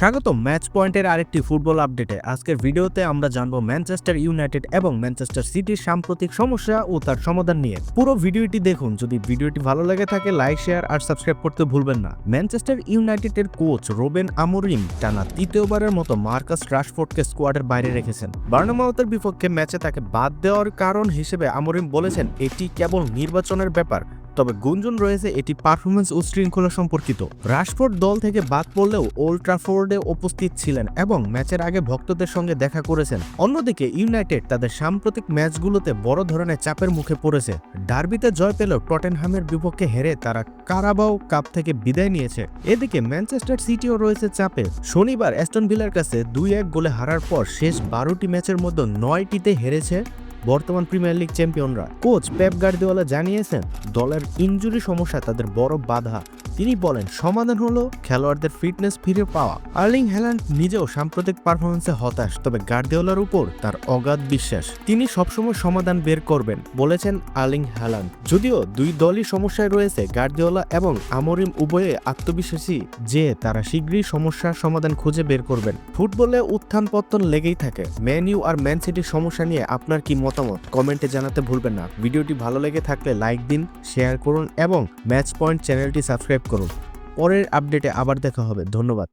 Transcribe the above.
স্বাগত ম্যাচ পয়েন্টের আরেকটি ফুটবল আপডেটে। আজকের ভিডিওতে আমরা জানব ম্যানচেস্টার ইউনাইটেড এবং ম্যানচেস্টার সিটির সাম্প্রতিক সমস্যা ও তার সমাধান নিয়ে। পুরো ভিডিওটি দেখুন, যদি ভিডিওটি ভালো লাগে থাকে লাইক, শেয়ার আর সাবস্ক্রাইব করতে ভুলবেন না। ম্যানচেস্টার ইউনাইটেডের কোচ রোবেন আমোরিম টানা তৃতীয়বারের মতো মার্কাস রাশফোর্ডকে স্কোয়াডের বাইরে রেখেছেন। বার্নামাউথের বিপক্ষে ম্যাচে তাকে বাদ দেওয়ার কারণ হিসেবে আমোরিম বলেছেন, এটি কেবল নির্বাচনের ব্যাপার তবে গুঞ্জন রয়েছে এটি পারফরমেন্স ও শৃঙ্খলা সম্পর্কিত। রাশফোর্ড দল থেকে বাদ পড়লেও ওল্ড ট্রাফোর্ডে উপস্থিত ছিলেন এবং ম্যাচের আগে ভক্তদের সঙ্গে দেখা করেছেন। অন্যদিকে ইউনাইটেড তাদের সাম্প্রতিক ম্যাচগুলোতে বড় ধরনের চাপের মুখে পড়েছে। ডার্বিতে জয় পেলেও টটেনহামের বিপক্ষে হেরে তারা কারাবাও কাপ থেকে বিদায় নিয়েছে। এদিকে ম্যানচেস্টার সিটিও রয়েছে চাপে। শনিবার অ্যাস্টন ভিলার কাছে দুই এক গোলে হারার পর শেষ বারোটি ম্যাচের মধ্যে নয়টিতে হেরেছে বর্তমান প্রিমিয়ার লিগ চ্যাম্পিয়নরা কোচ পেপ গার্দিওয়ালা জানিয়েছেন দলের ইনজুরি সমস্যা তাদের বড় বাধা। তিনি বলেন, সমাধান হলো খেলোয়াড়দের ফিটনেস ফিরে পাওয়া। আর্লিং হ্যালান্ড নিজেও সাম্প্রতিক পারফরমেন্সে হতাশ, তবে গার্দিওলার উপর তার অগাধ বিশ্বাস। তিনি সবসময় সমাধান বের করবেন, বলেছেন আর্লিং হ্যালান্ড। যদিও দুই দলই সমস্যায় রয়েছে, গার্দিওলা এবং আমরিম উভয়ে আত্মবিশ্বাসী যে তারা শীঘ্রই সমস্যার সমাধান খুঁজে বের করবেন। ফুটবলে উত্থান পতন লেগেই থাকে। ম্যান ইউ আর ম্যান সিটির সমস্যা নিয়ে আপনার কি মতামত? কমেন্টে জানাতে ভুলবেন না। ভিডিওটি ভালো লেগে থাকলে লাইক দিন, শেয়ার করুন এবং ম্যাচ পয়েন্ট চ্যানেলটি সাবস্ক্রাইব করুন পরের আপডেটে আবার দেখা হবে। ধন্যবাদ।